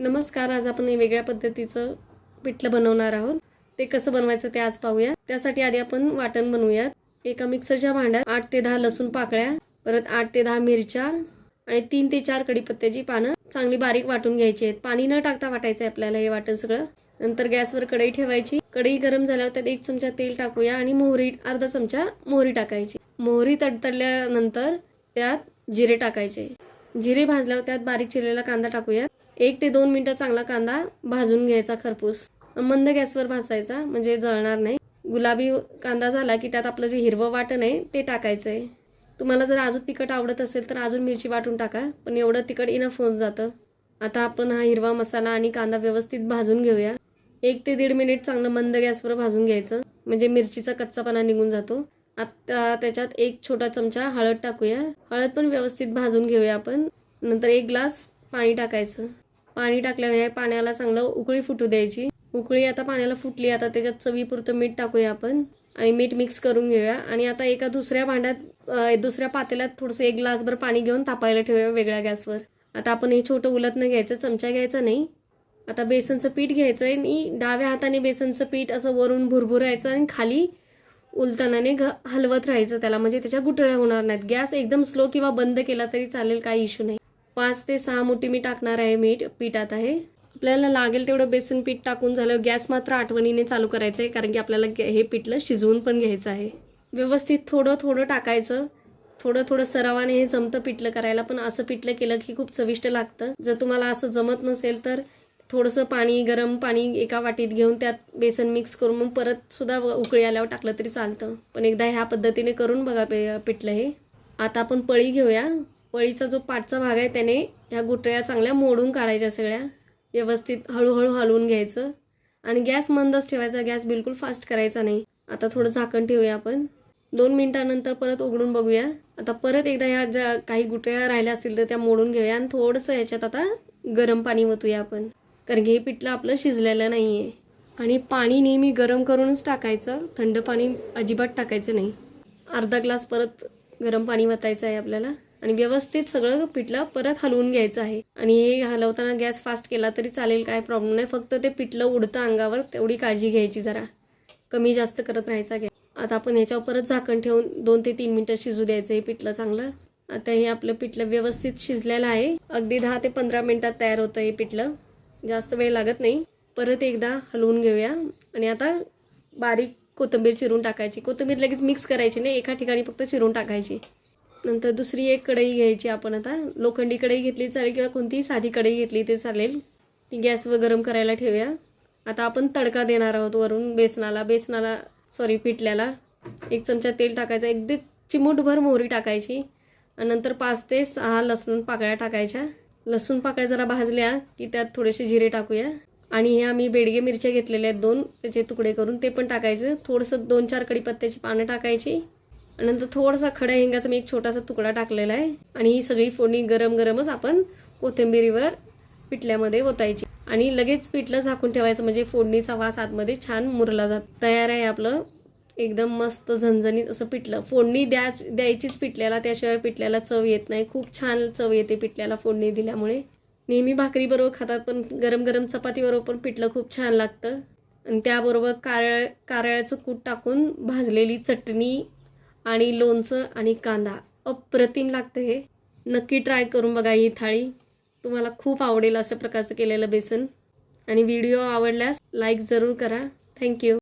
नमस्कार आज आपण वेगळ्या पद्धतीचं पिठलं बनवणार आहोत. ते कसं बनवायचं ते आज पाहूया त्यासाठी आधी आपण वाटण बनवूयात. एका मिक्सरच्या भांड्यात आठ ते दहा लसूण पाकळ्या परत आठ ते दहा मिरच्या आणि तीन ते चार कडीपत्त्याची पानं चांगली बारीक वाटून घ्यायची आहेत. पाणी न टाकता वाटायचं आहे आपल्याला हे वाटण सगळं. नंतर गॅसवर कढई ठेवायची. कढई गरम झाल्यावर त्यात एक चमचा तेल टाकूया आणि मोहरी अर्धा चमचा मोहरी टाकायची. मोहरी तडतडल्यानंतर त्यात जिरे टाकायचे. जिरे भाजल्यावर त्यात बारीक चिरलेला कांदा टाकूया एक ते दोन मिनिटं चांगला कांदा भाजून घ्यायचा खरपूस. मंद गॅसवर भाजायचा म्हणजे जळणार नाही. गुलाबी कांदा झाला की त्यात आपलं जे हिरवं वाटण आहे ते टाकायचं आहे तुम्हाला जर अजून तिखट आवडत असेल तर अजून मिरची वाटून टाका पण एवढं तिखट इनफ होऊन जातं. आता आपण हा हिरवा मसाला आणि कांदा व्यवस्थित भाजून घेऊया. एक ते दीड मिनिट चांगलं मंद गॅसवर भाजून घ्यायचं म्हणजे मिरचीचा कच्चापणा निघून जातो. आता त्याच्यात एक छोटा चमचा हळद टाकूया. हळद पण व्यवस्थित भाजून घेऊया आपण. नंतर एक ग्लास पाणी टाकायचं. पाणी टाकल्यामुळे पाण्याला चांगलं उकळी फुटू द्यायची. उकळी आता पाण्याला फुटली आता त्याच्यात चवीपुरतं मीठ टाकूया आपण. आणि मीठ मिक्स करून घेऊया. आणि आता एका दुसऱ्या भांड्यात दुसऱ्या पातेल्यात थोडंसं एक ग्लासभर पाणी घेऊन तापायला ठेवूया वेगळ्या गॅसवर. आता आपण हे छोटं उलटणं घ्यायचं चमचा घ्यायचा नाही. आता बेसनचं पीठ घ्यायचं आहे आणि डाव्या हाताने बेसनचं पीठ असं वरून भुरभुरायचं आणि खाली उलतानाने घ हलवत राहायचं त्याला. म्हणजे त्याच्या गुठळ्या होणार नाहीत. गॅस एकदम स्लो किंवा बंद केला तरी चालेल काही इश्यू नाही. पाच ते सहा मोठी मी टाकणार आहे मीठ पिठात आहे. आपल्याला लागेल तेवढं बेसन पीठ टाकून झालं गॅस मात्र आठवणीने चालू करायचं आहे कारण की आपल्याला हे पिठलं शिजवून पण घ्यायचं आहे. व्यवस्थित थोडं थोडं टाकायचं. थोडं थोडं सरावाने हे जमतं पिठलं करायला पण असं पिठलं केलं की खूप चविष्ट लागतं. जर तुम्हाला असं जमत नसेल तर थोडंसं पाणी गरम पाणी एका वाटीत घेऊन त्यात बेसन मिक्स करून मग परत सुद्धा व- उकळी आल्यावर टाकलं तरी चालतं. पण एकदा ह्या पद्धतीने करून बघा पे- पिठलं हे. आता आपण पळी घेऊया. पळीचा जो पाठचा भाग आहे त्याने ह्या गुटळ्या चांगल्या मोडून काढायच्या सगळ्या. व्यवस्थित हळूहळू हलवून घ्यायचं. आणि गॅस मंदच ठेवायचा गॅस बिलकुल फास्ट करायचा नाही. आता थोडं झाकण ठेवूया आपण. दोन मिनिटानंतर परत उघडून बघूया. आता परत एकदा ह्या ज्या काही गुटळ्या राहिल्या असतील तर त्या मोडून घेऊया. आणि थोडंसं ह्याच्यात आता गरम पाणी ओतूया आपण. कारण की हे पिठलं आपलं शिजलेलं नाही आहे आणि पाणी नेहमी गरम करूनच टाकायचं. थंड पाणी अजिबात टाकायचं नाही. अर्धा ग्लास परत गरम पाणी वतायचं आहे आपल्याला. आणि व्यवस्थित सगळं पिठलं परत हलवून घ्यायचं आहे. आणि हे हलवताना गॅस फास्ट केला तरी चालेल काय प्रॉब्लेम नाही. फक्त ते पिठलं उडतं अंगावर तेवढी काळजी घ्यायची जरा. कमी जास्त करत राहायचा गॅस. आता आपण ह्याच्यावर परत झाकण ठेवून दोन ते तीन मिनटं शिजू द्यायचं हे पिठलं चांगलं. आता हे आपलं पिठलं व्यवस्थित शिजलेलं आहे. अगदी दहा ते पंधरा मिनिटात तयार होतं हे पिठलं. जास्त वेळ लागत नाही. परत एकदा हलवून घेऊया. आणि आता बारीक कोथिंबीर चिरून टाकायची. कोथिंबीर लगेच मिक्स करायची नाही. एका ठिकाणी फक्त चिरून टाकायची. नंतर दुसरी एक कढई घ्यायची आपण आता. लोखंडी कढई घेतली चालेल किंवा कोणतीही साधी कढई घेतली ते चालेल. ती गॅसवर गरम करायला ठेवूया. आता आपण तडका देणार आहोत वरून बेसनाला. बेसनाला सॉरी पिठल्याला. एक चमचा तेल टाकायचा. अगदी चिमूटभर मोहरी टाकायची. आणि नंतर पाच ते सहा लसूण पाकळ्या टाकायच्या. लसूण पाकळ्या जरा भाजल्या की त्यात थोडेसे जिरे टाकूया. आणि हे आम्ही बेडगे मिरच्या घेतलेल्या आहेत दोन. त्याचे तुकडे करून ते पण टाकायचं. थोडंसं दोन चार कडीपत्त्याची पानं टाकायची. नंतर थोडासा खड्या हिंगाचा मी एक छोटासा तुकडा टाकलेला आहे. आणि ही सगळी फोडणी गरम गरमच आपण कोथिंबिरीवर पिठल्यामध्ये ओतायची. आणि लगेच पिठलं झाकून ठेवायचं म्हणजे फोडणीचा वास आतमध्ये छान मुरला जात. तयार आहे आपलं एकदम मस्त झणझणीत असं पिठलं. फोडणी द्याच द्यायचीच पिठल्याला त्याशिवाय पिठल्याला चव येत नाही. खूप छान चव येते पिठल्याला फोडणी दिल्यामुळे. नेहमी भाकरीबरोबर खातात पण गरम गरम चपातीबरोबर पण पिठलं खूप छान लागतं. आणि त्याबरोबर कारळ कारळ्याचं कूट टाकून भाजलेली चटणी आणि लोणचं आणि कांदा. अप्रतिम लागतं हे. नक्की ट्राय करून बघा ही थाळी. तुम्हाला खूप आवडेल अशा प्रकारचं केलेलं बेसन. आणि व्हिडिओ आवडल्यास लाईक जरूर करा. थँक्यू